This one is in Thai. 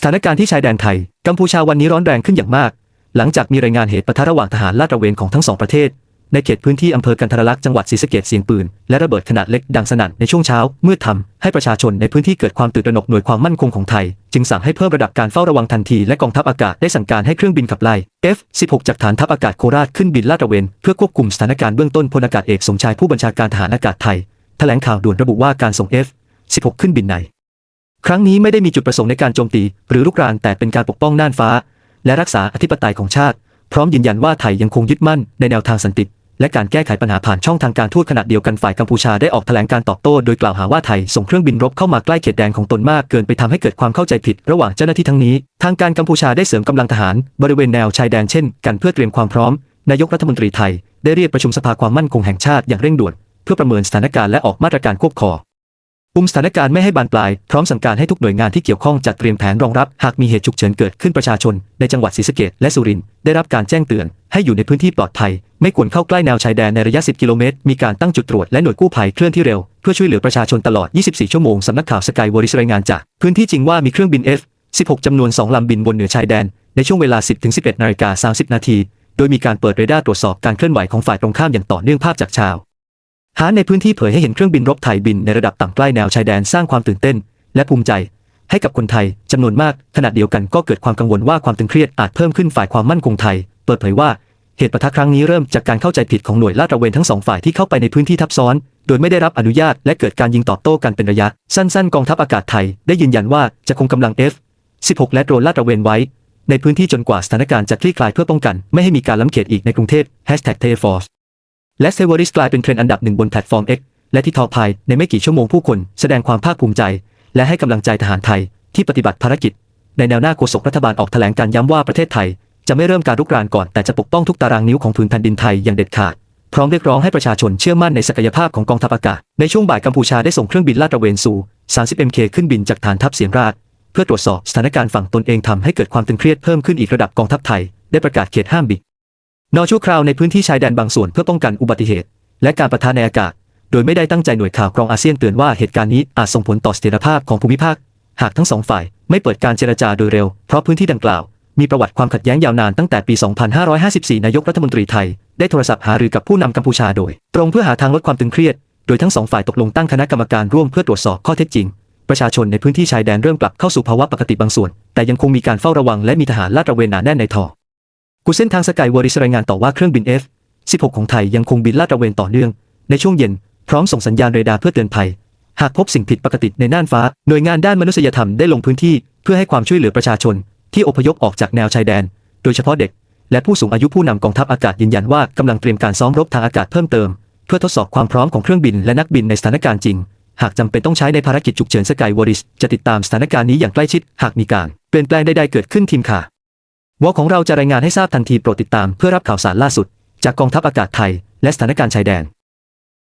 สถานการณ์ที่ชายแดนไทย กัมพูชาวันนี้ร้อนแรงขึ้นอย่างมาก หลังจากมีรายงานเหตุปะทะระหว่างทหารลาดตระเวนของทั้งสองประเทศ ในเขตพื้นที่อำเภอกันทรลักษณ์จังหวัดศรีสะเกษเสียงปืน และระเบิดขนาดเล็กดังสนั่นในช่วงเช้าเมืดทำให้ประชาชนในพื้นที่เกิดความตื่นตระหนกหน่วยความมั่นคงของไทย จึงสั่งให้เพิ่มระดับการเฝ้าระวังทันทีและกองทัพอากาศได้สั่งการให้เครื่องบินขับไล่ F-16 จากฐานทัพอากาศโคราชขึ้นบินลาดตระเวนเพื่อควบคุมสถานการณ์เบื้องต้นพลอากาศเอกสมชายผู้บัญชาการทหารอากาศไทยแถลงข่าวด่วนระบุว่าการส่ง F-16 ขึ้นบินใน ครั้งนี้ไม่ได้มีจุดประสงค์ในการโจมตีหรือลุกรานแต่เป็นการปกป้องน่านฟ้า และรักษาอธิปไตยของชาติ พร้อมยืนยันว่าไทยยังคงยึดมั่นในแนวทางสันติและการแก้ไขปัญหาผ่านช่องทางการทูตขณะเดียวกันฝ่ายกัมพูชาได้ออกแถลงการตอบโต้โดยกล่าวหาว่าไทยส่งเครื่องบินรบเข้ามาใกล้เขตแดนของตนมากเกินไปทำให้เกิดความเข้าใจผิดระหว่างเจ้าหน้าที่ทั้งนี้ ทางการกัมพูชาได้เสริมกำลังทหาร บริเวณแนวชายแดนเช่นกันเพื่อเตรียมความพร้อม นายกรัฐมนตรีไทย ได้เรียกประชุมสภาความมั่นคงแห่งชาติอย่างเร่งด่วน เพื่อประเมินสถานการณ์และออกมาตรการควบคอ คุมสถานการณ์ไม่ให้บานปลาย พร้อมสั่งการให้ทุกหน่วยงานที่เกี่ยวข้องจัดเตรียมแผนรองรับหากมีเหตุฉุกเฉินเกิดขึ้นประชาชน ในจังหวัดศรีสะเกษและสุรินทร์ได้รับการแจ้งเตือน ให้อยู่ในพื้นที่ปลอดภัย ไม่ควรเข้าใกล้แนวชายแดนในระยะ 10 กิโลเมตร มีการตั้งจุดตรวจและหน่วยกู้ภัยเคลื่อนที่เร็ว เพื่อช่วยเหลือประชาชนตลอด 24 ชั่วโมงสำนักข่าวสกายวอริสรายงานจากพื้นที่จริงว่ามีเครื่องบิน F-16 จำนวน 2 ลำบินบนเหนือชายแดน ในช่วงเวลา 10-11นาฬิกา30 นาที โดยมีการเปิดเรดาร์ตรวจสอบการเคลื่อนไหวของฝ่ายตรงข้ามอย่างต่อเนื่องภาพจากชาว หาในพื้นที่เผยให้เห็นเครื่องบินรบไทยบินในระดับต่ำใกล้แนวชายแดนสร้างความตื่นเต้น และภูมิใจ ให้กับคนไทยจำนวนมากขณะเดียวกันก็เกิดความกังวลว่าความตึงเครียดอาจเพิ่มขึ้นฝ่ายความมั่นคงไทย เปิดเผยว่าเหตุปะทะครั้งนี้เริ่มจากการเข้าใจผิดของหน่วยลาดตระเวนทั้งสองฝ่ายที่เข้าไปในพื้นที่ทับซ้อน โดยไม่ได้รับอนุญาตและเกิดการยิงตอบโต้กันเป็นระยะ สั้นๆ กองทัพอากาศไทยได้ยืนยันว่าจะคงกำลัง F-16 และโดรนลาดตระเวนไว้ ในพื้นที่จนกว่าสถานการณ์จะคลี่คลายเพื่อป้องกัน ไม่ให้มีการล้ำเขตอีกในกรุงเทพ Hashtag t a f o r c e และเซเวอริสกลายเป็นเทรนด์อันดับหนึ่งบนแพลตฟอร์ม X และที่ทอภายในไม่กี่ชั่วโมงผู้คนแสดงความภาคภูมิใจ และให้กำลังใจทหารไทยที่ปฏิบัติภารกิจ ในแนวหน้าโฆษกรัฐบาลออกแถลงการย้ำว่าประเทศไทย จะไม่เริ่มการรุกรานก่อนแต่จะปกป้องทุกตารางนิ้วของผืนแผ่นดินไทยอย่างเด็ดขาดพร้อมเรียกร้องให้ประชาชนเชื่อมั่นในศักยภาพของกองทัพอากาศ ในช่วงบ่ายกัมพูชาได้ส่งเครื่องบินลาดตระเวนสู่ 30MK ขึ้นบินจากฐานทัพเสียงราช เพื่อตรวจสอบสถานการณ์ฝั่งตนเองทำให้เกิดความตึงเครียดเพิ่มขึ้นอีกระดับกองทัพไทย ได้ประกาศเขตห้ามบิน นอชั่วคราวในพื้นที่ชายแดนบางส่วนเพื่อป้องกันอุบัติเหตุ และการประทะในอากาศ โดยไม่ได้ตั้งใจหน่วยข่าวกรองอาเซียนเตือนว่าเหตุการณ์นี้อาจส่งผลต่อเสถียรภาพของภูมิภาค หากทั้งสองฝ่ายไม่เปิดการเจรจาโดยเร็ว เพราะพื้นที่ดังกล่าว มีประวัติความขัดแย้งยาวนานตั้งแต่ปี 2554 นายกรัฐมนตรีไทย ได้โทรศัพท์หารือกับผู้นำกัมพูชาโดย ตรงเพื่อหาทางลดความตึงเครียด โดยทั้งสองฝ่ายตกลงตั้งคณะกรรมการร่วมเพื่อตรวจสอบข้อเท็จจริง ประชาชนในพื้นที่ชายแดนเริ่มกลับเข้าสู่ภาวะปกติบางส่วน แต่ยังคงมีการเฝ้าระวังและมีทหารลาดตระเวนหนาแน่นในทอ กูเส้นทางสกายวอริสรายงานต่อว่าเครื่องบิน F-16 ของไทยยังคงบินลาดตระเวนต่อเนื่อง ในช่วงเย็น พร้อมส่งสัญญาณเรดาร์เพื่อเตือนภัย หากพบสิ่งผิดปกติในน่านฟ้า หน่วยงานด้านมนุษยธรรมได้ลงพื้นที่เพื่อให้ความช่วยเหลือประชาชน ที่อพยพออกจากแนวชายแดน โดยเฉพาะเด็ก และผู้สูงอายุผู้นำกองทัพอากาศยืนยันว่ากำลังเตรียมการซ้อมรบทางอากาศเพิ่มเติม เพื่อทดสอบความพร้อมของเครื่องบินและนักบินในสถานการณ์จริง หากจำเป็นต้องใช้ในภารกิจฉุกเฉินสกายวอริสจะติดตามสถานการณ์นี้อย่างใกล้ชิด หากมีการเปลี่ยนแปลงใดๆเกิดขึ้นทีมข่าว วอของเราจะรายงานให้ทราบทันทีโปรดติดตามเพื่อรับข่าวสารล่าสุด จากกองทัพอากาศไทย และสถานการณ์ชายแดน